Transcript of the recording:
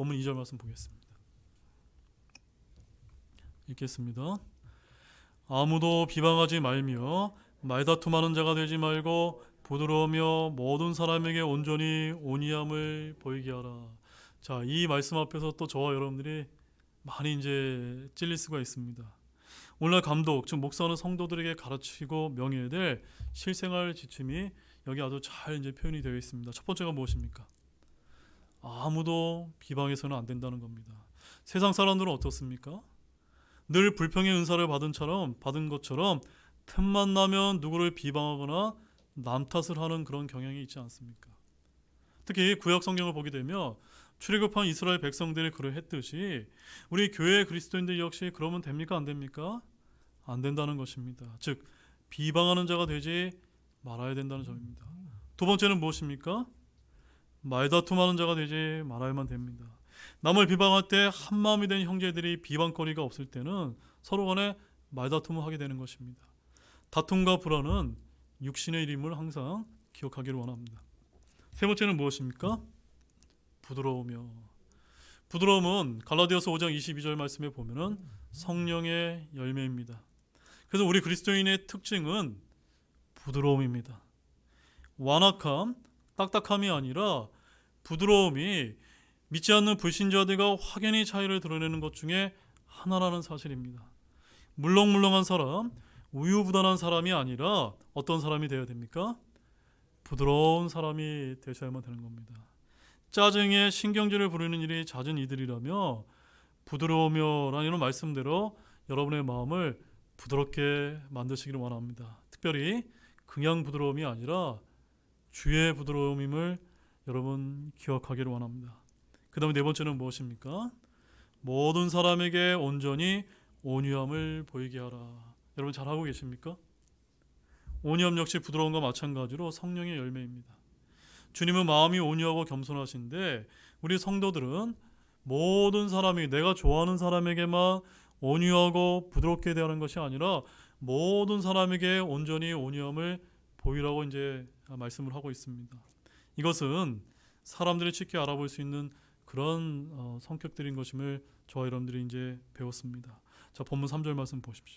본문 2절 말씀 보겠습니다. 읽겠습니다. 아무도 비방하지 말며 말다툼하는 자가 되지 말고 부드러우며 모든 사람에게 온전히 온유함을 보이게 하라. 자, 이 말씀 앞에서 또 저와 여러분들이 많이 이제 찔릴 수가 있습니다. 오늘날 감독, 즉 목사는 성도들에게 가르치고 명해야 될 실생활 지침이 여기 아주 잘 이제 표현이 되어 있습니다. 첫 번째가 무엇입니까? 아무도 비방해서는 안 된다는 겁니다. 세상 사람들은 어떻습니까? 늘 불평의 은사를 받은 처럼 받은 것처럼 틈만 나면 누구를 비방하거나 남 탓을 하는 그런 경향이 있지 않습니까? 특히 구약 성경을 보게 되면 출애굽한 이스라엘 백성들이 그러했듯이 우리 교회 그리스도인들 역시 그러면 됩니까 안 됩니까? 안 된다는 것입니다. 즉 비방하는 자가 되지 말아야 된다는 점입니다. 두 번째는 무엇입니까? 말다툼 하는 자가 되지 말아야만 됩니다. 남을 비방할 때 한마음이 된 형제들이 비방거리가 없을 때는 서로 간에 말다툼을 하게 되는 것입니다. 다툼과 불화는 육신의 일임을 항상 기억하기를 원합니다. 세 번째는 무엇입니까? 부드러우며 부드러움은 갈라디아서 5장 22절 말씀에 보면은 성령의 열매입니다. 그래서 우리 그리스도인의 특징은 부드러움입니다. 완악함, 딱딱함이 아니라 부드러움이 믿지 않는 불신자들과 확연히 차이를 드러내는 것 중에 하나라는 사실입니다. 물렁물렁한 사람, 우유부단한 사람이 아니라 어떤 사람이 되어야 됩니까? 부드러운 사람이 되셔야만 되는 겁니다. 짜증에 신경질을 부리는 일이 잦은 이들이라며 부드러우며라는 말씀대로 여러분의 마음을 부드럽게 만드시기를 원합니다. 특별히 그냥 부드러움이 아니라 주의 부드러움임을 여러분 기억하기를 원합니다. 그 다음에 네 번째는 무엇입니까? 모든 사람에게 온전히 온유함을 보이게 하라. 여러분 잘하고 계십니까? 온유함 역시 부드러움과 마찬가지로 성령의 열매입니다. 주님은 마음이 온유하고 겸손하신데 우리 성도들은 모든 사람이 내가 좋아하는 사람에게만 온유하고 부드럽게 대하는 것이 아니라 모든 사람에게 온전히 온유함을 보이라고 이제 말씀을 하고 있습니다. 이것은 사람들이 쉽게 알아볼 수 있는 그런 어, 성격들인 것임을 저와 여러분들이 이제 배웠습니다. 자, 본문 3절 말씀 보십시오.